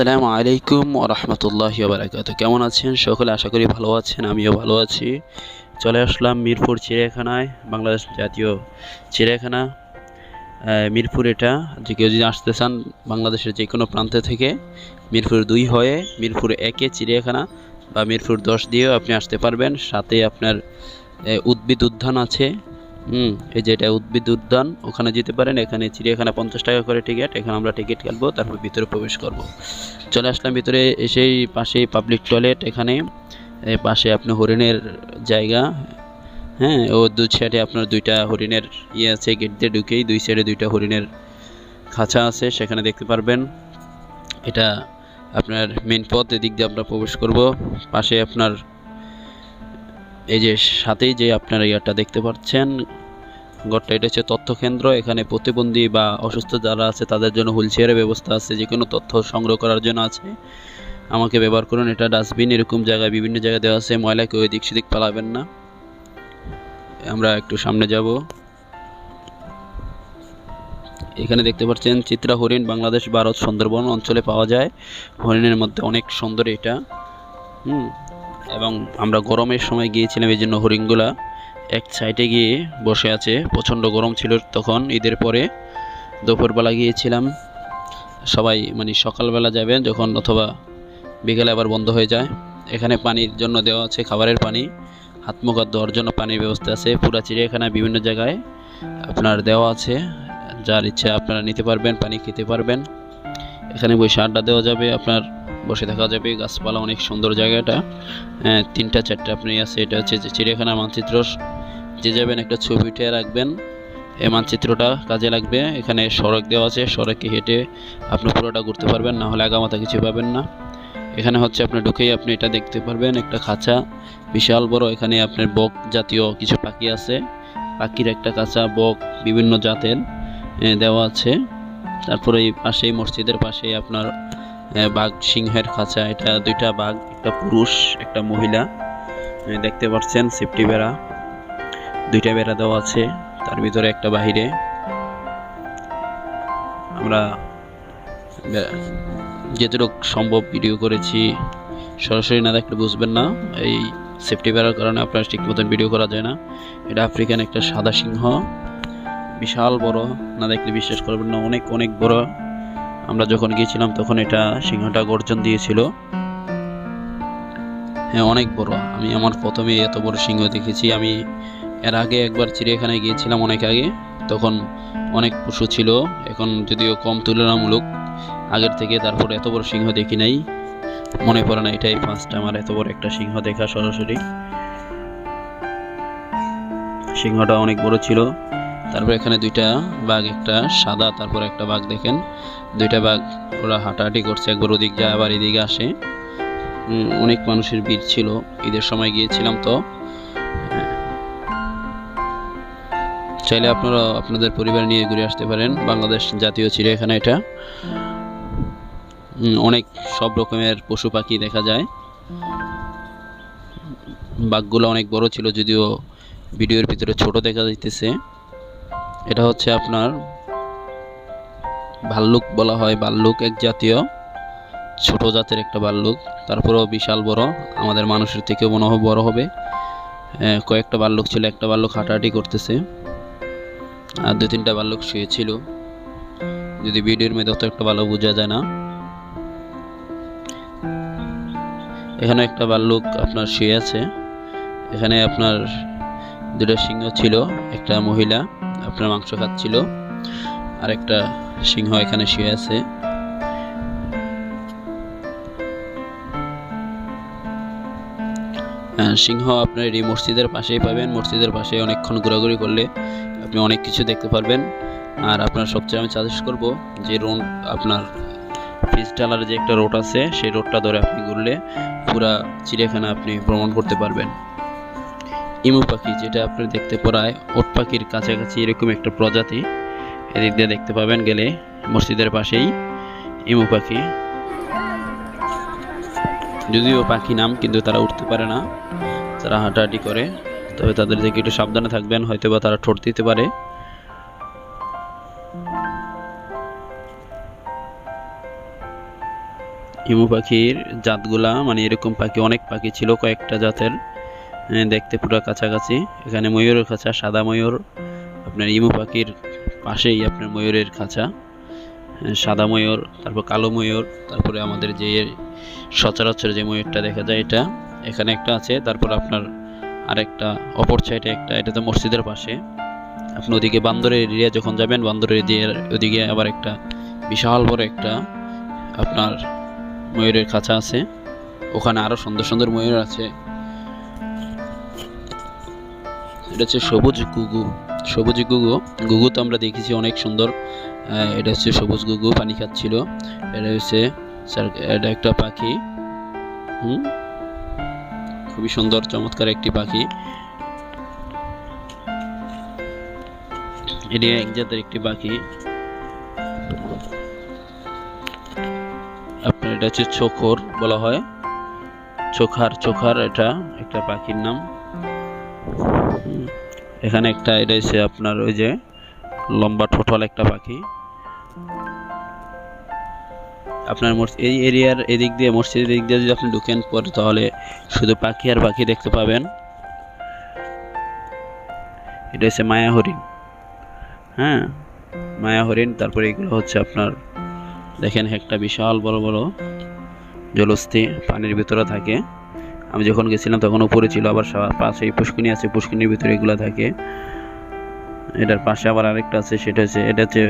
আসসালামু আলাইকুম ওরহমতুল্লাহ বারাকাত কেমন আছেন? সকলে আশা করি ভালো আছেন, আমিও ভালো আছি। চলে আসলাম মিরপুর চিড়িয়াখানায়, বাংলাদেশ জাতীয় চিড়িয়াখানা। মিরপুর এটা, যে কেউ যদি আসতে চান বাংলাদেশের যে কোনো প্রান্ত থেকে, মিরপুর দুই হয়ে, মিরপুর একে চিড়িয়াখানা বা মিরপুর দশ দিয়েও আপনি আসতে পারবেন। সাথে আপনার উদ্ভিদ উদ্যান আছে হুম, এই যে এটা উদ্ভিদ উদ্যান, ওখানে যেতে পারেন, এখানে চিড়িয়াখানা পঞ্চাশ টাকা করে টিকিট এখানে আমরা টিকিট কাটবো, তারপর ভিতরে প্রবেশ করব। চলে আসলাম ভিতরে এসেই পাশেই পাবলিক টয়লেট এখানে পাশে আপনি হরিণের জায়গা হ্যাঁ ও দু সাইডে আপনার দুইটা হরিণের ইয়ে আছে গেট দিয়ে ঢুকেই দুই সাইডে দুইটা হরিণের খাঁচা আছে, সেখানে দেখতে পারবেন। এটা আপনার মেন পথ, এদিক দিয়ে আমরা প্রবেশ করব। পাশে আপনার এই যে সাথেই যে আপনারা ইয়াটা দেখতে পাচ্ছেন, ঘরটা এটা হচ্ছে তথ্য কেন্দ্র এখানে প্রতিবন্ধী বা অসুস্থ যারা আছে, তাদের জন্য হুইল চেয়ারের ব্যবস্থা আছে, যে কোনো তথ্য সংগ্রহ করার জন্য আছে। আমাকে ব্যবহার করুন, এটা ডাস্টবিন, এরকম জায়গায়, বিভিন্ন জায়গায় দেওয়া আছে। ময়লা কেউ এদিক সেদিক পালাবেন না। আমরা একটু সামনে যাব। এখানে দেখতে পাচ্ছেন চিত্রা হরিণ, বাংলাদেশ, ভারত, সুন্দরবন অঞ্চলে পাওয়া যায়। হরিণের মধ্যে অনেক সুন্দর এটা। হুম। এবং আমরা গরমের সময় গিয়েছিলাম এই জন্য হরিণগুলা এক সাইডে গিয়ে বসে আছে, প্রচণ্ড গরম ছিল তখন, ঈদের পরে। দুপুরবেলা গিয়েছিলাম। সবাই মানে সকালবেলা যাবেন যখন অথবা বিকেলে আবার বন্ধ হয়ে যায়। এখানে পানির জন্য দেওয়া আছে খাবারের পানি। হাত মুখ ধোয়ার জন্য পানির ব্যবস্থা আছে। পুরা চিড়িয়াখানায় বিভিন্ন জায়গায় আপনার দেওয়া আছে। যার ইচ্ছা আপনারা নিতে পারবেন, পানি খেতে পারবেন। এখানে বসে আড্ডা দেওয়া যাবে আপনার বসে থাকা যাবে গাছপালা অনেক সুন্দর জায়গাটা। হ্যাঁ, তিনটা চারটা আপনি আছে এটা হচ্ছে যে চিড়িয়াখানার মানচিত্র। যে যাবেন একটা ছবি উঠে রাখবেন এই মানচিত্রটা কাজে লাগবে। এখানে সড়ক দেওয়া আছে সড়কে হেঁটে আপনি পুরোটা ঘুরতে পারবেন না হলে আগামাথা কিছু পাবেন না। এখানে হচ্ছে আপনি ঢুকেই আপনি এটা দেখতে পারবেন একটা খাঁচা বিশাল বড়। এখানে আপনার বক জাতীয় কিছু পাখি আছে পাখির একটা কাঁচা বক বিভিন্ন জাতের দেওয়া আছে। তারপরে এই পাশেই মসজিদের পাশে আপনার বাঘ সিংহের খাঁচা, এটা দুইটা বাঘ, একটা পুরুষ, একটা মহিলা। দেখতে পাচ্ছেন, সেফটি বেড়া। দুইটা বেড়া দেওয়া আছে, তার ভিতরে একটা বাহিরে। আমরা যেটুকু সম্ভব ভিডিও করেছি, সরাসরি না দেখলে বুঝবেন না। এই সেফটি বেড়ার কারণে আপনার ঠিক মতন ভিডিও করা যায় না। এটা আফ্রিকান একটা সাদা সিংহ, বিশাল বড়, না দেখলে বিশ্বাস করবেন না, অনেক অনেক বড়। আমরা যখন গিয়েছিলাম, তখন এটা সিংহটা গর্জন দিয়েছিল। হ্যাঁ অনেক বড়। আমি আমার প্রথমে এত বড় সিংহ দেখেছি। আমি এর আগে একবার চিড়িয়াখানায় গিয়েছিলাম অনেক আগে। তখন অনেক পশু ছিল। এখন যদিও কম তুলনামূলক, আগের থেকে তারপর এত বড় সিংহ দেখি নাই। মনে পড়ে না, এটাই ফার্স্ট আমার এত বড় একটা সিংহ দেখা সরাসরি। সিংহটা অনেক বড় ছিল। তারপর এখানে দুইটা বাঘ, একটা সাদা, তারপর একটা বাঘ দেখেন। দুইটা বাঘ ওরা হাঁটাহাঁটি করছে একবার ওদিক যায়, আবার এদিকে আসে। অনেক মানুষের ভিড় ছিল। ঈদের সময় গিয়েছিলাম তো। চাইলে আপনারা আপনাদের পরিবার নিয়ে ঘুরে আসতে পারেন। বাংলাদেশ জাতীয় চিড়িয়াখানা এটা। অনেক সব রকমের পশু পাখি দেখা যায়। বাঘগুলো অনেক বড় ছিল, যদিও ভিডিওর ভিতরে ছোট দেখা যাইতেছে। এটা হচ্ছে আপনার ভাল্লুক বলা হয়, ভাল্লুক এক জাতীয়, ছোট জাতের একটা ভাল্লুক। তারপরেও বিশাল বড়, আমাদের মানুষের থেকেও মনে হয় বড় হবে। কয়েকটা ভাল্লুক ছিল, একটা ভাল্লুক হাঁটাহাঁটি করতেছে। আর দু তিনটা ভাল্লুক শুয়েছিল যদি ভিডিওর মধ্যে অত একটা ভালো বোঝা যায় না। এখানে একটা ভাল্লুক আপনার শুয়ে আছে। এখানে আপনার দুটো সিংহ ছিল, একটা মহিলা। আপনার মাংস খাচ্ছিল। আর একটা সিংহ এখানে শুয়ে আছে। আহ, সিংহ আপনার এই মসজিদের পাশেই পাবেন। মসজিদের পাশে অনেকক্ষণ ঘোরাঘুরি করলে আপনি অনেক কিছু দেখতে পারবেন। আর আপনার সবচেয়ে আমি সাজেস্ট করব যে রোড আপনার ফিস্টালার যে একটা রোড আছে সেই রোডটা ধরে আপনি ঘুরলে পুরা চিড়িয়াখানা আপনি ভ্রমণ করতে পারবেন। ইমু পাখি যেটা আপনি দেখতে পড়ায় ওট পাখির কাছাকাছি এরকম একটা প্রজাতি। এদিক দিয়ে দেখতে পাবেন গেলে মসজিদের পাশেই ইমু পাখি। যদিও পাখি নাম কিন্তু তারা উঠতে পারে না, তারা হাঁটাহাঁটি করে, তবে তাদের থেকে একটু সাবধানে থাকবেন হয়তো বা তারা ঠোঁট দিতে পারে। ইমু পাখির জাতগুলা মানে এরকম পাখি, অনেক পাখি ছিল কয়েকটা জাতের। দেখতে পুরো কাছাকাছি। এখানে ময়ূরের খাঁচা, সাদা ময়ূর, আপনার ইমু পাখির পাশেই আপনার ময়ূরের খাঁচা। সাদা ময়ূর, তারপর কালো ময়ূর, তারপরে আমাদের যে সচরাচর যে ময়ূরটা দেখা যায় এটা। এখানে একটা আছে, তারপর আপনার আরেকটা, অপর সাইডে একটা, এটা তো মসজিদের পাশে। আপনি ওদিকে বান্দরের এরিয়া যখন যাবেন, বান্দরের এরিয়ার ওদিকে আবার একটা বিশাল বড় একটা আপনার ময়ূরের খাঁচা আছে। ওখানে আরও সুন্দর সুন্দর ময়ূর আছে। এটা হচ্ছে সবুজ গুগু। সবুজ গুগু গুগু তো আমরা দেখেছি অনেক সুন্দর। এটা হচ্ছে সবুজ গুগু, পানি খাচ্ছিল। এটা হচ্ছে এটা একটা পাখি। হুম? খুবই সুন্দর, চমৎকার একটি পাখি। এটি এক জাতের একটি পাখি। আপনার এটা হচ্ছে চোখর বলা হয়। চোখার চোখার এটা একটা পাখির নাম। এখানে একটা এটা হচ্ছে আপনার ওই যে লম্বা ঠোঁটল একটা পাখি। আপনার এই এরিয়ার এদিক দিয়ে, মসজিদের দিক দিয়ে যদি আপনি ঢুকেন পরে তাহলে শুধু পাখি আর পাখি দেখতে পাবেন। এটা হচ্ছে মায়া হরিণ। হ্যাঁ মায়া হরিণ। তারপরে এগুলো হচ্ছে আপনার, দেখেন একটা বিশাল বড় বড় জলস্থি, পানির ভিতরে থাকে। আমি যখন গেছিলাম তখন উপরে ছিল আবার পাশেই পুষ্কিনি আছে, পুষ্কিনির ভিতরে এগুলো থাকে। এটার পাশে আবার আরেকটা আছে, সেটা হচ্ছে এটা হচ্ছে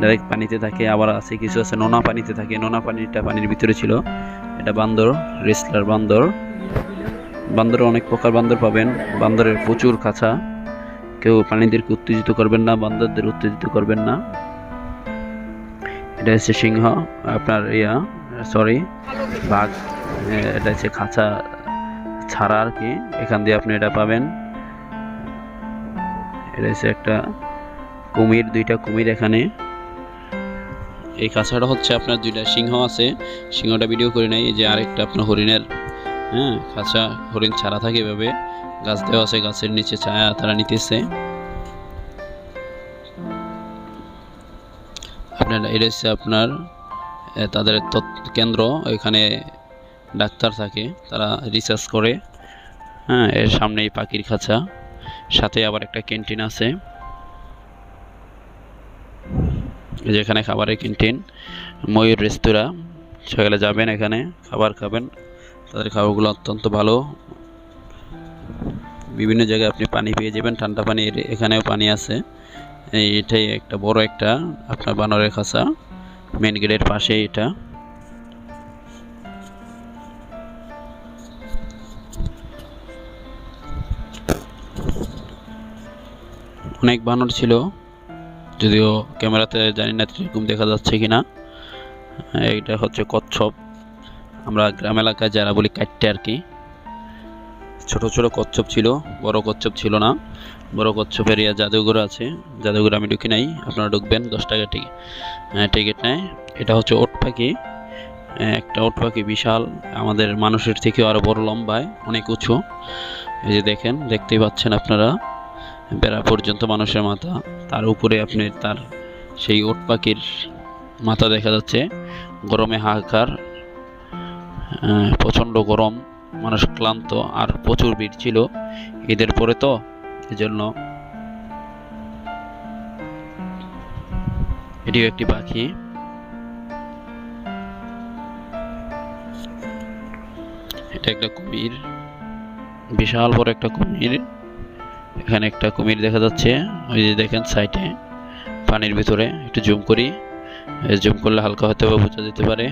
ডাইরেক্ট পানিতে থাকে, আবার আছে কিছু আছে নোনা পানিতে থাকে। নোনা পানিটা পানির ভিতরে ছিল। এটা বান্দর, রেসলার বান্দর। বান্দরে অনেক প্রকার বান্দর পাবেন। বান্দরের প্রচুর খাঁচা। কেউ প্রাণীদেরকে উত্তেজিত করবেন না, বান্দরদের উত্তেজিত করবেন না। এটা হচ্ছে সিংহ, আপনার ইয়া সরি বাঘ। এটা হচ্ছে খাঁচা ছাড়া আর কি, এখান দিয়ে আপনি এটা পাবেন। এটা হচ্ছে একটা কুমির, দুইটা কুমির এখানে। এই কাছাটা হচ্ছে আপনার দুইটা সিংহ আছে। সিংহটা ভিডিও করে নাই যে আরেকটা আপনার হরিণের হ্যাঁ খাঁচা হরিণ ছাড়া থাকে এভাবে। গাছ দেওয়া আছে, গাছের নিচে ছায়া তারা নিতেছে। আপনার, এটা হচ্ছে আপনার তাদের কেন্দ্র। এখানে ডাক্তার থাকে, তারা রিসার্চ করে। হ্যাঁ এর সামনেই পাখির খাঁচা, সাথে আবার একটা ক্যান্টিন আছে। যেখানে খাবারের ক্যান্টিন ময়ূর রেস্তোরাঁ। সকালে যাবেন এখানে, খাবার খাবেন। তাদের খাবারগুলো অত্যন্ত ভালো। বিভিন্ন জায়গায় আপনি পানি পেয়ে যাবেন, ঠান্ডা পানি এখানেও পানি আছে। এটাই একটা বড় একটা আপনার বানরের খাঁচা মেন গেটের পাশে এটা। অনেক বানর ছিল, যদিও ক্যামেরাতে জানি না এরকম দেখা যাচ্ছে কিনা। এইটা হচ্ছে কচ্ছপ। আমরা গ্রাম এলাকায় যারা বলি কাটতে আর কি। ছোট ছোট কচ্ছপ ছিল, বড় কচ্ছপ ছিল না। বড় কচ্ছপ এরিয়া জাদুঘর আছে, জাদুঘর আমি ঢুকি নাই। আপনারা ঢুকবেন, দশ টাকা টিকিট টিকিট নেয়। এটা হচ্ছে ওট পাখি একটা ওট পাখি বিশাল, আমাদের মানুষের থেকেও আরও বড় লম্বায়, অনেক উঁচু। এই যে দেখেন, দেখতেই পাচ্ছেন আপনারা, বেড়া পর্যন্ত মানুষের মাথা। তার উপরে আপনি তার সেই ওট পাখির মাথা দেখা যাচ্ছে। গরমে হাহাকার প্রচণ্ড গরম, মানুষ ক্লান্ত, আর প্রচুর ভিড় ছিল। ঈদের পরে তো, এজন্য এটিও একটি পাখি। এটা একটা কুমির, বিশাল বড় একটা কুমির। এখানে একটা কুমির দেখা যাচ্ছে, ওই যে দেখেন সাইডে পানির ভিতরে, একটু জুম করি। জুম করলে হালকা হয়তো বোঝা যেতে পারে।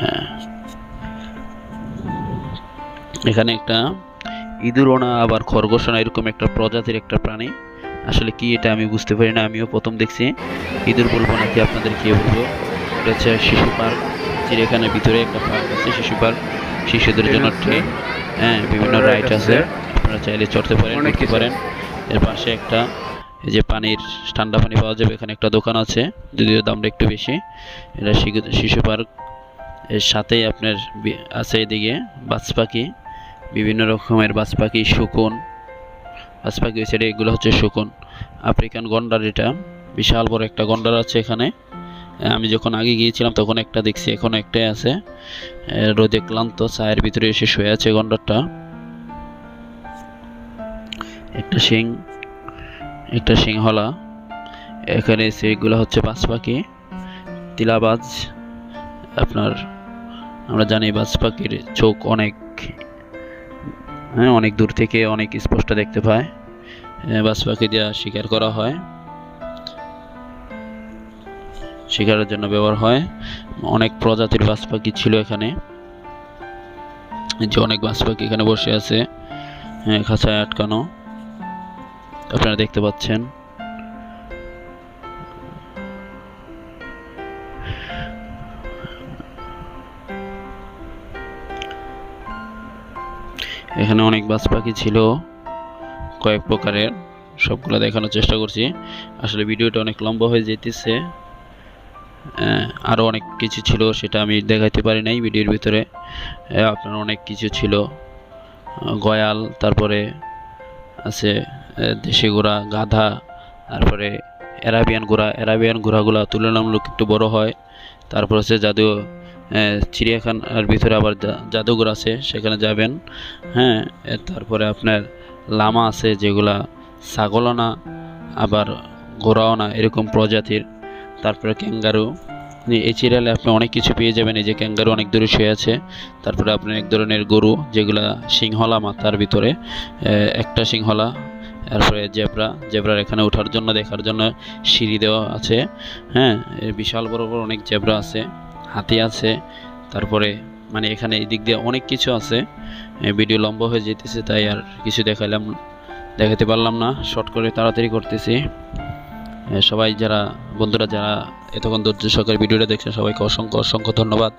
হ্যাঁ। এখানে একটা ইঁদুরোনা আবার খরগোশ খরগোশনা এরকম একটা প্রজাতির একটা প্রাণী। আসলে কি এটা আমি বুঝতে পারি না, আমিও প্রথম দেখছি। ইঁদুর বলব নাকি আপনাদের কি বলব? এটা হচ্ছে শিশু পার্ক চিড়িয়াখানার ভিতরে একটা পার্ক আছে শিশু পার্ক। শিশুদের জন্য ট্রেন হ্যাঁ বিভিন্ন রাইড আছে। আপনারা চাইলে চড়তে পারেন কিছু। পারেন। এর পাশে একটা এই যে পানির ঠান্ডা পানি পাওয়া যাবে এখানে একটা দোকান আছে যদিও দামটা একটু বেশি। এটা শিশু- শিশু পার্ক। এর সাথেই আপনার আছে এদিকে বাজ পাখি বিভিন্ন রকমের বাজ পাখি শকুন। বাজ পাখি সাইডে এগুলো হচ্ছে শকুন। আফ্রিকান গন্ডার এটা বিশাল বড় একটা গন্ডার আছে এখানে। আমি যখন আগে গিয়েছিলাম তখন একটা দেখছি, এখন একটাই আছে। রোদে ক্লান্ত ছায়ের ভিতরে এসে শুয়ে আছে গন্ডারটা। একটা শিং, একটা সিংহলা। এখানে সেগুলো হচ্ছে বাজ পাখি তিলাবাজ। আপনার, আমরা জানি বাজ পাখির চোখ অনেক হ্যাঁ অনেক দূর থেকে অনেক স্পষ্ট দেখতে পায়। বাজ পাখি দিয়ে শিকার করা হয়। শিকারের জন্য ব্যবহার হয়। অনেক প্রজাতির বাজ পাখি ছিল এখানে। যে অনেক বাজ পাখি এখানে বসে আছে হ্যাঁ, খাঁচায় আটকানো। আপনারা দেখতে পাচ্ছেন। এখানে অনেক বাজ পাখি ছিল। কয়েক প্রকারের সবগুলো দেখানোর চেষ্টা করছি। আসলে ভিডিওটা অনেক লম্বা হয়ে যেতেছে। আহ, আরও অনেক কিছু ছিল সেটা আমি দেখাইতে পারি নাই ভিডিওর ভিতরে। আপনার অনেক কিছু ছিল। গয়াল তারপরে আছে দেশি ঘোড়া গাধা তারপরে অ্যারাবিয়ান ঘোড়া। অ্যারাবিয়ান ঘোড়াগুলো তুলনামূলক একটু বড় হয়। তারপর হচ্ছে জাদু চিড়িয়াখানার ভিতরে আবার জাদুঘর আছে সেখানে যাবেন। হ্যাঁ তারপরে আপনার লামা আছে যেগুলা ছাগলও না আবার ঘোড়াও না এরকম প্রজাতির। তারপরে ক্যাঙ্গারু। এই চিরালে আপনি অনেক কিছু পেয়ে যাবেন, এই যে ক্যাঙ্গারু অনেক দূরে শুয়ে আছে। তারপরে আপনার এক ধরনের গরু, যেগুলা সিংহলা মাথার ভিতরে একটা সিংহলা, তারপরে জেব্রা, জেব্রার এখানে ওঠার জন্য, দেখার জন্য সিঁড়ি দেওয়া আছে। হ্যাঁ বিশাল বড় বড় অনেক জেব্রা আছে, হাতি আছে, তারপরে মানে এখানে এই দিক দিয়ে অনেক কিছু আছে। ভিডিও লম্বা হয়ে যেতেছে, তাই আর কিছু দেখাইলাম, দেখাতে পারলাম না, শর্ট করে তাড়াতাড়ি করতেছি। সবাই যারা, বন্ধুরা যারা এতক্ষণ ধৈর্য সহকারে ভিডিওটা দেখছেন, সবাইকে অসংখ্য অসংখ্য ধন্যবাদ।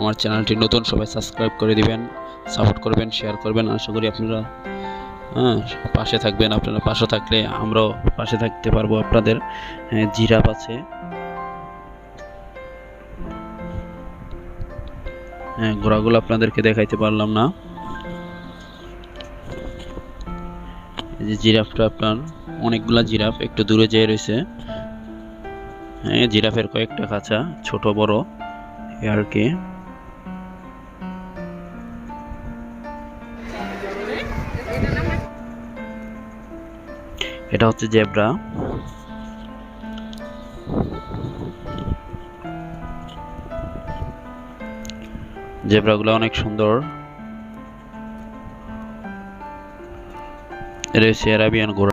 আমার চ্যানেলটি নতুন, সবাই সাবস্ক্রাইব করে দিবেন সাপোর্ট করবেন শেয়ার করবেন। আশা করি আপনারা হ্যাঁ পাশে থাকবেন। আপনারা পাশে থাকলে আমরাও পাশে থাকতে পারব আপনাদের জিরাফ আছে হ্যাঁ ঘোড়াগুলো আপনাদেরকে দেখাইতে পারলাম না। এই যে জিরাফটা আপনার অনেকগুলা জিরাফ, একটু দূরে যেয়ে রয়েছে। হ্যাঁ জিরাফের কয়েকটা খাঁচা, ছোট, বড় আর কি এটা হচ্ছে জেব্রা। জেব্রাগুলো অনেক সুন্দর। রয়েছে অ্যারাবিয়ান ঘোড়া।